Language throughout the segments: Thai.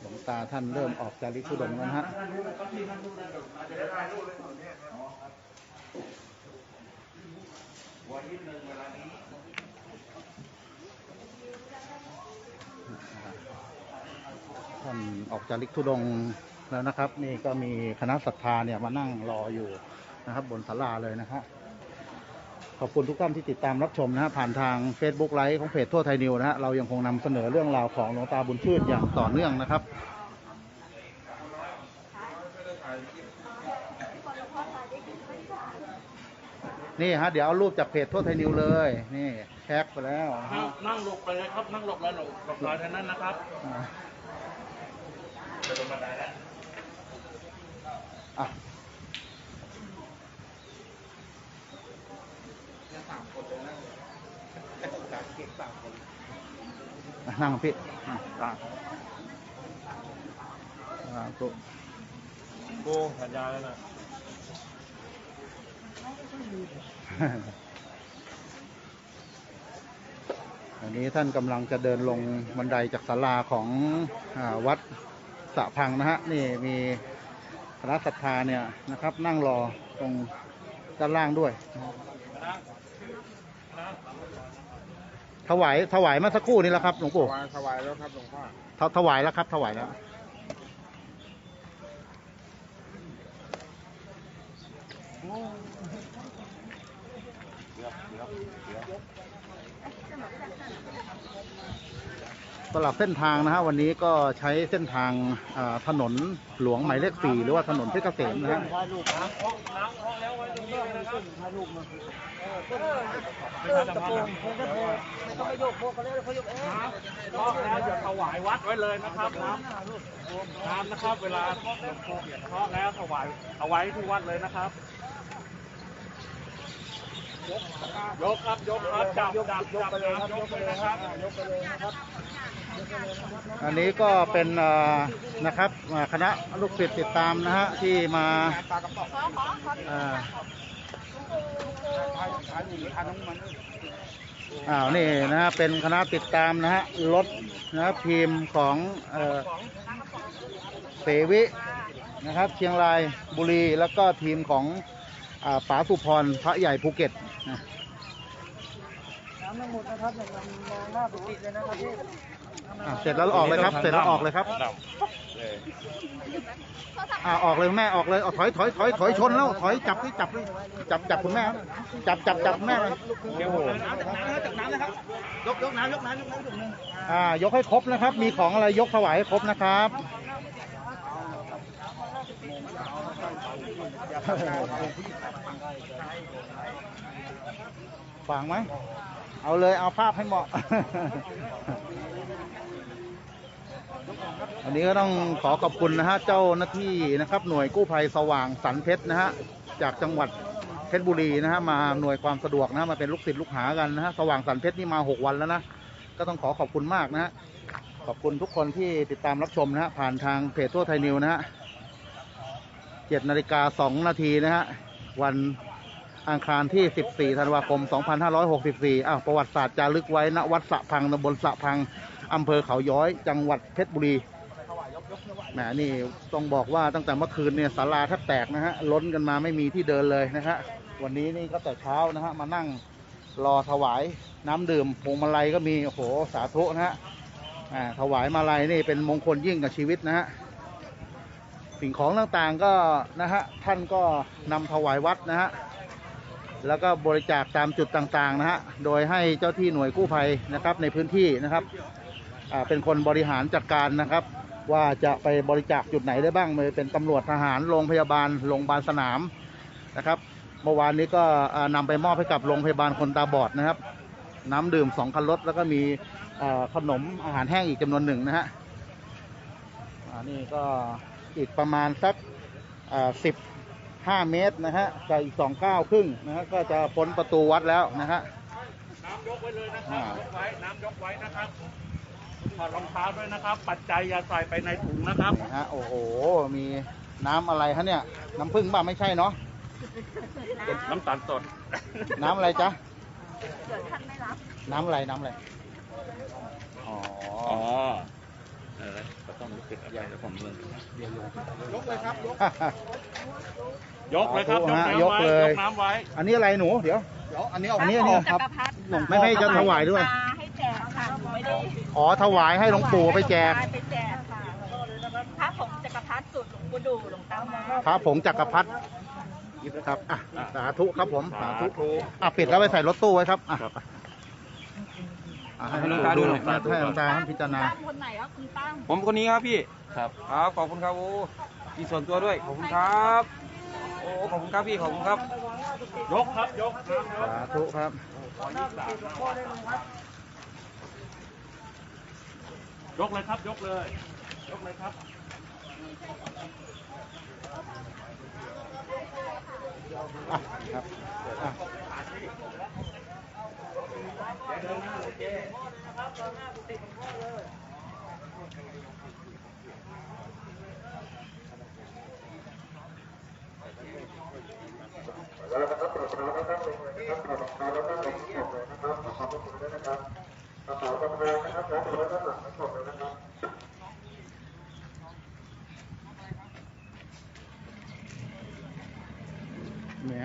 หลวงตาท่านเริ่มออกจาริกธุดงแล้วนะฮะท่านออกจาริกธุดงแล้วนะครับ นี่ก็มีคณะศรัทธาเนี่ยมานั่งรออยู่นะครับ บนศาลาเลยนะฮะ ขอบคุณทุกท่านที่ติดตามรับชมนะฮะผ่านทาง Facebook ไลฟ์ของเพจทั่วไทยนิวนะฮะเรายังคงนำเสนอเรื่องราวของหลวงตาบุญชื่นอย่างต่อเนื่องนะครับ นี่ฮะเดี๋ยวเอารูปจากเพจทั่วไทยนิวเลย นี่แคปไปแล้วนะนั่งฮะนั่งหลบไปเลยครับ นั่งหลบแล้วหลบหลบรอยทางนั้นนะครับอ่า จะลงบันไดแล้ว อะอะ นั่งพี่อะตาอ่าตัวโกงสัญญาแล้วนะอันนี้ท่านกำลังจะเดินลงบันไดจากศาลาของอาวัดสะพังนะฮะ นี่มีคณะศรัทธาเนี่ยนะครับ นั่งรอตรงด้านล่างด้วยนะนะ ถวายถวายเมาสักครู่นี้แล้วครับหลวงปู่ถวายถวายแล้วครับหลวงพ่อถถวายแล้วครับ ถวายแล้ว สำหรับเส้นทางนะฮะวันนี้ก็ใช้เส้นทางถนนหลวงหมายเลขสี่หรือว่าถนนเพชรเกษมนะฮะแล้วจะถวายวัดไว้เลยนะครับน้ำน้ำนะครับ เวลาเคาะแล้วถวายเอาไว้ที่วัดเลยนะครับ ยกครับยกครับจับจับจับน้ำยกไปเลยครับยกไปเลยครับ อันนี้ก็เป็นนะครับคณะลูกศิษย์ติดตามนะฮะที่มาอ้าวนี่นะฮะเป็นคณะติดตามนะฮะรถนะครับทีมของเสวินะครับ เชียงรายบุรีแล้วก็ทีมของป๋าสุพรพระใหญ่ภูเก็ต นะน้ำทั้งหมดนะครับอย่างมองหน้าสุติเลยนะครับพี่อะเสร็จแล้วออกเลยครับ เสร็จแล้วออกเลยครับอ่าออกเลยแม่ออกเลยเอาถอยถอยถอยถอยชนแล้วถอยจับที่จับเลยจับจับคุณแม่ครับจับจับจับแม่เลยโอ้โหจากน้ำนะครับยกยกน้ำยกน้ำยกน้ำจุดหนึ่งอ่ายกให้ครบนะครับ มีของอะไรยกถวายให้ครบนะครับ ฝังไหม เอาเลยเอาภาพให้เหมาะ อันนี้ก็ต้องขอขอบคุณนะฮะเจ้าหน้าที่นะครับ หน่วยกู้ภัยสว่างสันเพชรนะฮะจากจังหวัดเพชรบุรีนะฮะมาหน่วยความสะดวกนะฮะมาเป็นลูกศิษย์ลูกหากันนะฮะสว่างสันเพชรนี่มาหกวันแล้วนะก็ต้องขอขอบคุณมากนะฮะขอบคุณทุกคนที่ติดตามรับชมนะฮะผ่านทางเพจทั่วไทยนิวนะฮะเจ็ดนาฬิกาสองนาทีนะฮะวัน อังคารที่ 14 ธันวาคม 2564อ้าวประวัติศาสตร์จารึกไว้ณวัดสะพังตำบลสะพังอำเภอเขาย้อย จังหวัดเพชรบุรีแหมนี่ต้องบอกว่าตั้งแต่เมื่อคืนเนี่ยศาลาแทบแตกนะฮะล้นกันมาไม่มีที่เดินเลยนะฮะวันนี้นี่ก็แต่เช้านะฮะมานั่งรอถวายน้ำดื่มพวงมาลัยก็มีโอ้โหสาธุนะฮะถวายมาลัยนี่เป็นมงคลยิ่งกับชีวิตนะฮะสิ่งของต่างๆก็นะฮะท่านก็นำถวายวัดนะฮะ แล้วก็บริจาคตามจุดต่างๆนะฮะ โดยให้เจ้าที่หน่วยกู้ภัยนะครับในพื้นที่นะครับเป็นคนบริหารจัดการนะครับ ว่าจะไปบริจาคจุดไหนได้บ้างไม่เป็นตำรวจทหารโรงพยาบาลโรงพยาบาลสนามนะครับเมื่อวานนี้ก็อ่านำไปมอบให้กับโรงพยาบาลคนตาบอดนะครับ น้ำดื่มสองคันรถแล้วก็มีขนมอาหารแห้งอีกจำนวนหนึ่งนะฮะอ่านี่ก็อีกประมาณสักสิบ ห้าเมตรนะฮะกับอีกสองก้าวครึ่งนะฮะก็จะพ้นประตูวัดแล้วนะฮะน้ำยกไว้เลยนะครับอ่ายกไว้น้ำยกไว้นะครับถอดรองเท้าด้วยนะครับ ปัจจัยอย่าใส่ไปในถุงนะครับนะฮะโอ้โหมีน้ำอะไรคะเนี่ยน้ำผึ้งบ้าไม่ใช่เนาะน้ำตาลสด น้ำอะไรจ๊ะน้ำอะไรน้ำอะไรอ๋อ อ๋อยกเลยครับยกเลยครับสาธุฮะยยกกน้ำเลไว้ยยกน้ำไว้ อันนี้อะไรหนูเดี๋ยวเดี๋ยวอันนี้เอาอันนี้อันนี้ครับไม่ให้จะถวายด้วยให้แจกค่ะไม่ได้อ๋อถวายให้หลวงปู่ไปแจกไปแจกค่ะพระผงจักรพรรดิสุดหลวงปู่ดูหลวงตามาพระผงจักรพรรดิครับอะสาธุครับผมสาธุอะปิดแล้วไปใส่รถตู้ไว้ครับอะ อะให้หลวงตาดูหน่อย ให้หลวงตาท่านพิจารณา ตั้งคนไหนวะคุณตั้ง ผมคนนี้ครับพี่ ครับ ครับขอบคุณครับโอ้มีส่วนตัวด้วย ขอบคุณครับ โอ้ขอบคุณครับพี่ ขอบคุณครับ ยกครับ ยกน้ำยกสาธุครับยกเลยครับ ยกเลย ยกเลยครับ อะครับอะ เนี่ย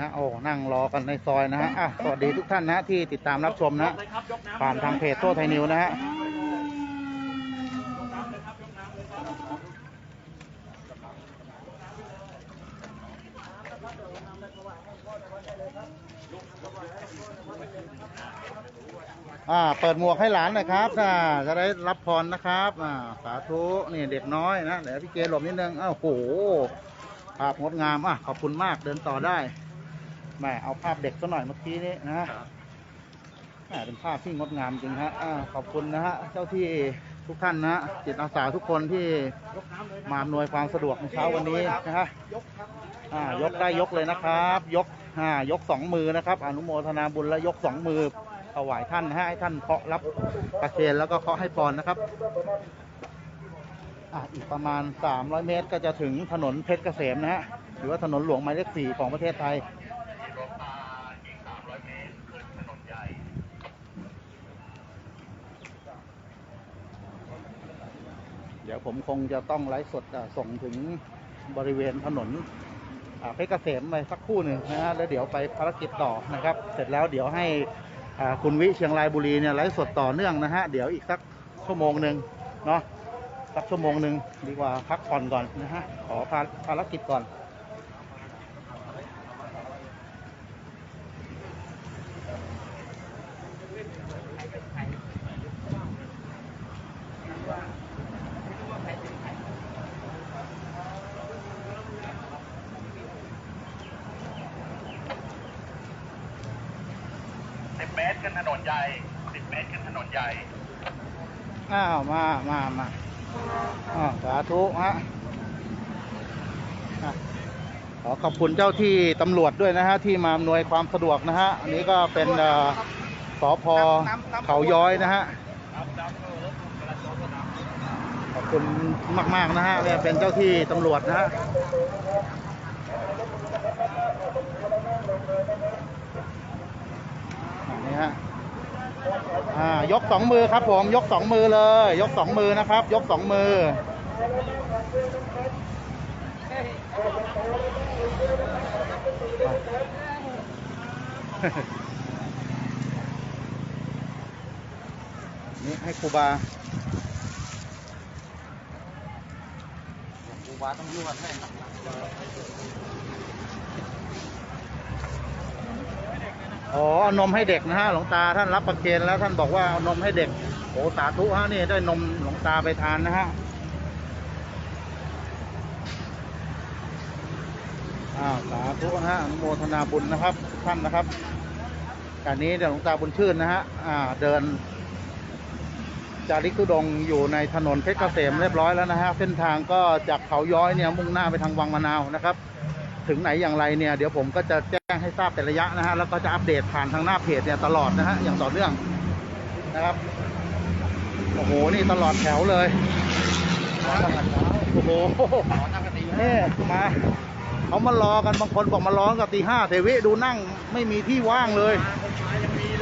ฮะโอ้นั่งรอกันในซอยนะฮะอะสวัสดีทุกท่านนะที่ติดตามรับชมนะผ่านทางเพจโต้ไทยนิวนะฮะอ่าเปิดหมวกให้หลานหน่อยครับอ่าจะได้รับพรนะครับอ่าสาธุนี่เด็กน้อยนะเดี๋ยวพี่เจหลบนิดนึงอ้าวโหภาพงดงามอะขอบคุณมากเดินต่อได้ แหม่เอาภาพเด็กซะหน่อยเมื่อกี้นี้นะแหมเป็นภาพที่งดงามจริงฮะอ่าขอบคุณนะฮะเจ้าที่ทุกท่านนะฮะจิตอาสาทุกคนที่มาอำนวยความสะดวกในเช้าวันนี้นะฮะอ่ายกได้ยกเลยนะครับ ยกอ่ายกสองมือนะครับ อนุโมทนาบุญและยกสองมือถวายท่านนะฮะให้ท่านเคาะรับประเคนแล้วก็เคาะให้พรนะครับอะอีกประมาณ 300 เมตรก็จะถึงถนนเพชรเกษมนะฮะ หรือว่าถนนหลวงหมายเลข4ของประเทศไทย เดี๋ยว ผมคงจะต้องไลฟ์สดส่งถึงบริเวณถนนเพชรเกษมไปสักคู่หนึ่งนะฮะแล้วเดี๋ยวไปภารกิจต่อนะครับ เสร็จแล้วเดี๋ยวให้คุณวิเชียงรายบุรีเนี่ยไลฟ์สดต่อเนื่องนะฮะเดี๋ยวอีกสักชั่วโมงหนึ่งเนาะสักชั่วโมงหนึ่งดีกว่าพักผ่อนก่อนนะฮะขอภาภารกิจก่อน เมตรขึ้นถนนใหญ่สิบเมตรขึ้นถนนใหญ่ อ้าว มามามาอ้าวสาธุฮะขอขอบคุณเจ้าที่ตำรวจด้วยนะฮะ ที่มาอำนวยความสะดวกนะฮะ อันนี้ก็เป็นเอ่อสพเขาย้อยนะฮะ ขอบคุณมาก ๆ นะฮะเนี่ยเป็นเจ้าที่ตำรวจนะฮะ นนี้ฮะอ่ายกสองมือครับผมยกสองมือเลย ยกสองมือนะครับ ยกสองมือนี่ให้ครูบาครูบาต้องยุ่งกันให้ อ๋อเอานมให้เด็กนะฮะหลวงตาท่านรับประเคนแล้วท่านบอกว่าเอานมให้เด็กโอ้สาธุฮะนี่ได้นมหลวงตาไปทานนะฮะอ้าวสาธุนะฮะอนุโมทนาบุญนะครับท่านนะครับการนี้เดี๋ยวหลวงตาบุญชื่นนะฮะอ่าเดิน จาริกตุดงค์อยู่ในถนนเพชรเกษมเรียบร้อยแล้วนะฮะเส้นทางก็จากเขาย้อยเนี่ยมุ่งหน้าไปทางวังมะนาวนะครับ ถึงไหนอย่างไรเนี่ยเดี๋ยวผมก็จะแจ้งให้ทราบเป็นระยะนะฮะแล้วก็จะอัปเดตผ่านทางหน้าเพจเนี่ยตลอดนะฮะอย่างต่อเนื่องนะครับโอ้โหนี่ตลอดแถวเลยโอ้โหนี่มาเขามารอกันบางคนบอกมารองกับตีห้าเทวิดูนั่งไม่มีที่ว่างเลย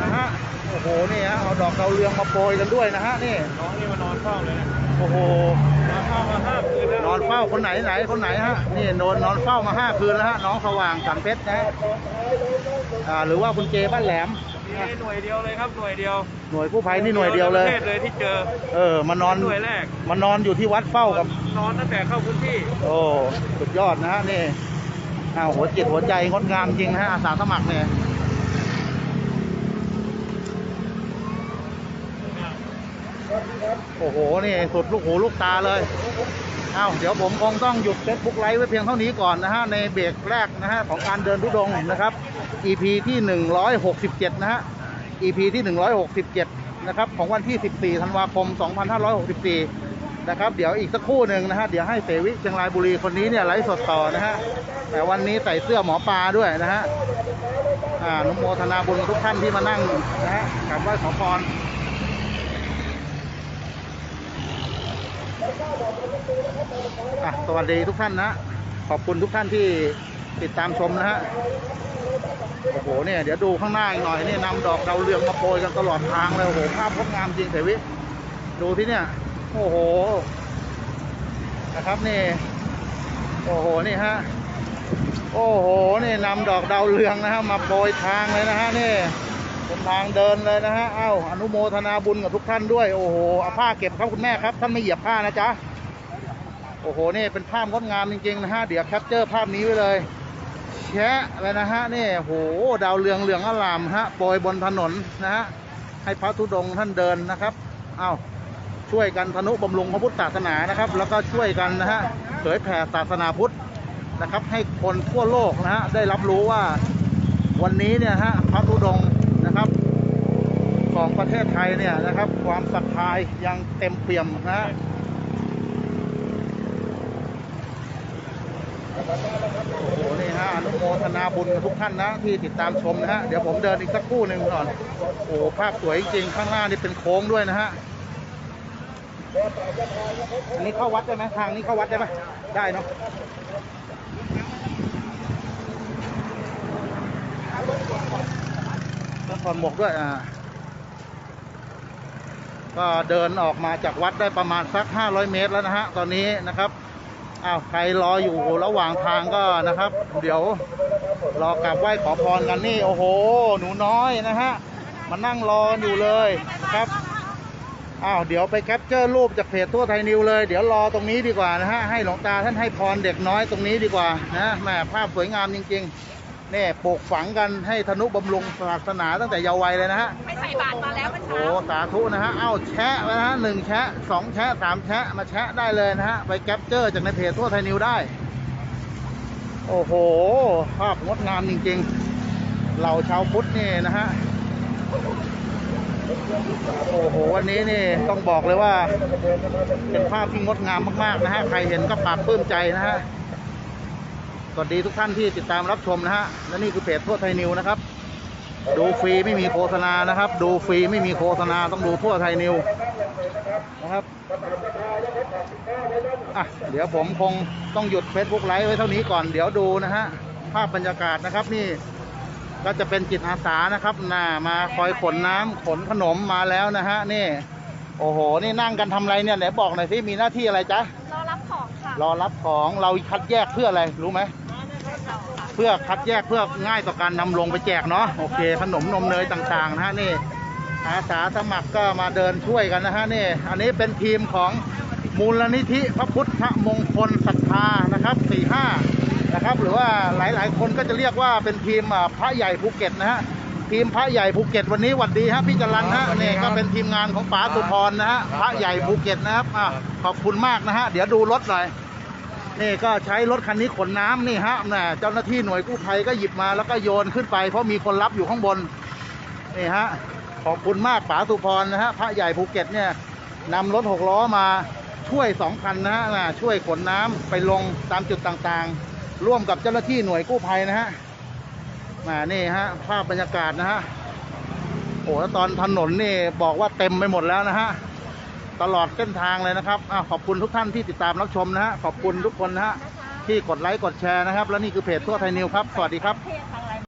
นะฮะโอ้โหนี่ฮะเอาดอกดาเรืองมาโปรยกันด้วยนะฮะนี่น้องนี่มานอนเฝ้าเลยนะ โอ้โหนอนเฝ้ามาห้าคืนแล้วนอนเฝ้าคนไหนไหนคนไหนฮะนี่นอนนอนเฝ้ามาห้าคืนแล้วฮะน้องสว่างสันเพชรนะฮะอ่าหรือว่าคุณเจบ้านแหลมนี่หน่วยเดียวเลยครับหน่วยเดียวหน่วยกู้ภัยนี่หน่วยเดียวเลย ประเทศเลยที่เจอเออมานอนหน่วยแรกมานอนอยู่ที่วัดเฝ้ากับ นอนตั้งแต่เข้าพื้นที่ โอ้สุดยอดนะฮะนี่อ้าวหัวจิตหัวใจงดงามจริงนะฮะอาสาสมัครเนี่ย โอ้โห นี่สุดลูกหูลูกตาเลยอ้าวเดี๋ยวผมคงต้องหยุดเฟซบุ๊กไลฟ์ไว้เพียงเท่านี้ก่อนนะฮะ ในเบรกแรกนะฮะ ของการเดินทุดงนะครับ EP ที่ 167 นะฮะ EP ที่ 167 นะครับ ของวันที่ 14 ธันวาคม 2564 นะครับ เดี๋ยวอีกสักครู่หนึ่งนะฮะ เดี๋ยวให้เสวิเชียงรายบุรีคนนี้เนี่ยไลฟ์สดต่อนะฮะ แต่วันนี้ใส่เสื้อหมอปลาด้วยนะฮะ อ่านุโมทนาบุญทุกท่านที่มานั่งนะฮะกราบไหว้ขอพร อะสวัสดีทุกท่านนะ ขอบคุณทุกท่านที่ติดตามชมนะฮะ โอ้โห เนี่ย เดี๋ยวดูข้างหน้าอีกหน่อยนี่นำดอกดาวเรืองมาโปรยกันตลอดทางเลย โอ้โห ภาพงดงามจริงเสวิดูที่เนี่ย โอ้โห นะครับนี่ โอ้โห นี่ฮะ โอ้โห นี่นำดอกดาวเรืองนะฮะ มาโปรยทางเลยนะฮะนี่เป็นทางเดินเลยนะฮะ เอ้า อนุโมทนาบุญกับทุกท่านด้วย โอ้โหเอาผ้าเก็บครับคุณแม่ครับ ท่านไม่เหยียบผ้านะจ๊ะ โอ้โห นี่เป็นภาพงดงามจริงๆนะฮะ เดี๋ยวแคปเจอร์ภาพนี้ไว้เลยแชะเลยนะฮะ นี่โห ดาวเรืองเหลืองอลามฮะ โปรยบนถนนนะฮะ ให้พระธุดงค์ท่านเดินนะครับ เอ้า ช่วยกันธนุบำรุงพระพุทธศาสนานะครับ แล้วก็ช่วยกันนะฮะ เผยแผ่ศาสนาพุทธนะครับ ให้คนทั่วโลกนะฮะ ได้รับรู้ว่าวันนี้เนี่ยฮะ พระธุดงค์นะครับของประเทศไทยเนี่ยนะครับ ความศรัทธายังเต็มเปี่ยมนะฮะ โอ้โหนี่ฮะอนุโมทนาบุญกับทุกท่านนะที่ติดตามชมนะฮะเดี๋ยวผมเดินอีกสักครู่หนึ่งก่อนโอ้โหภาพสวยจริงๆข้างหน้านี่เป็นโค้งด้วยนะฮะอันนี้เข้าวัดได้ไหมทางนี้เข้าวัดได้ไหมได้เนาะต้องถอดหมวกด้วยอ่าก็เดินออกมาจากวัดได้ประมาณสัก 500 เมตรแล้วนะฮะตอนนี้นะครับ อ้าวใครรออยู่ระหว่างทางก็นะครับ เดี๋ยวรอกราบไหว้ขอพรกันนี่ โอ้โห หนูน้อยนะฮะมานั่งรออยู่เลยครับอ้าวเดี๋ยวไปแคปเจอร์รูปจากเพจทั่วไทยนิวเลย เดี๋ยวรอตรงนี้ดีกว่านะฮะให้หลวงตาท่านให้พรเด็กน้อยตรงนี้ดีกว่านะแหมภาพสวยงามจริง ๆ นี่ปลูกฝังกันให้ธนุบำรุงศาสนาตั้งแต่เยาว์วัยเลยนะฮะไม่ใส่บาตรมาแล้วเมื่อโอ้เช้าสาธุนะฮะเอ้าแชะไว้นะฮะหนึ่งแชะสองแชะสามแชะมาแชะได้เลยนะฮะไปแคปเจอร์จากในเพจทั่วไทยนิวได้ โอ้โห ภาพงดงามจริงๆเหล่าชาวพุทธนี่นะฮะโอ้โหวันนี้นี่ต้องบอกเลยว่า เป็นภาพที่งดงามมากๆนะฮะใครเห็นก็ปลาบปลื้มใจนะฮะส วัสดีทุกท่านที่ติดตามรับชมนะฮะ และนี่คือเพจทั่วไทยนิวนะครับ ดูฟรีไม่มีโฆษณานะครับ ดูฟรีไม่มีโฆษณาต้องดูทั่วไทยนิวนะครับอะเดี๋ยวผมคงต้องหยุด Facebook ไลฟ์ไว้เท่านี้ก่อนเดี๋ยวดูนะฮะภาพบรรยากาศนะครับนี่ก็จะเป็นจิตอาสานะครับน่ามาคอยขนน้ำขนขนมมาแล้วนะฮะนี่ โอ้โห นี่นั่งกันทำอะไรเนี่ยไหนบอกหน่อยสิมีหน้าที่อะไรจ๊ะรอรับของค่ะรอรับของเราคัดแยกเพื่ออะไรรู้ไหมเพื่อคัดแยกเพื่อง่ายต่อการนำลงไปแจกเนาะโอเคขนมนมเนยต่างๆนะฮะนี่อาสาสมัครก็มาเดินช่วยกันนะฮะนี่อันนี้เป็นทีมของมูลนิธิพระพุทธมงคลศรัทธานะครับสี่ห้านะครับ หรือว่าหลายๆ คนก็จะเรียกว่าเป็นทีมอ่าพระใหญ่ภูเก็ตนะฮะทีมพระใหญ่ภูเก็ตวันนี้หวัดดีฮะพี่จรันฮะนี่ก็เป็นทีมงานของป๋าสุพรนะฮะพระใหญ่ภูเก็ตนะครับอะขอบคุณมากนะฮะเดี๋ยวดูรถหน่อย นี่ก็ใช้รถคันนี้ขนน้ำนี่ฮะน่ะเจ้าหน้าที่หน่วยกู้ภัยก็หยิบมาแล้วก็โยนขึ้นไป เพราะมีคนรับอยู่ข้างบนนี่ฮะขอบคุณมากป๋าสุพรนะฮะพระใหญ่ภูเก็ตเนี่ยนำรถหกล้อมาช่วยสองคันนะฮะน่ะช่วยขนน้ำไปลงตามจุดต่างๆ ร่วมกับเจ้าหน้าที่หน่วยกู้ภัยนะฮะมานี่ฮะภาพบรรยากาศนะฮะโอ้แล้วตอนถนนนี่บอกว่าเต็มไปหมดแล้วนะฮะ ตลอดเส้นทางเลยนะครับอขอบคุณทุกท่านที่ติดตามรับชมนะฮะขอบคุณทุกคนนะฮะที่กดไลค์กดแชร์นะครับ แล้วนี่คือเพจทั่วไทยนิวครับ สวัสดีครับ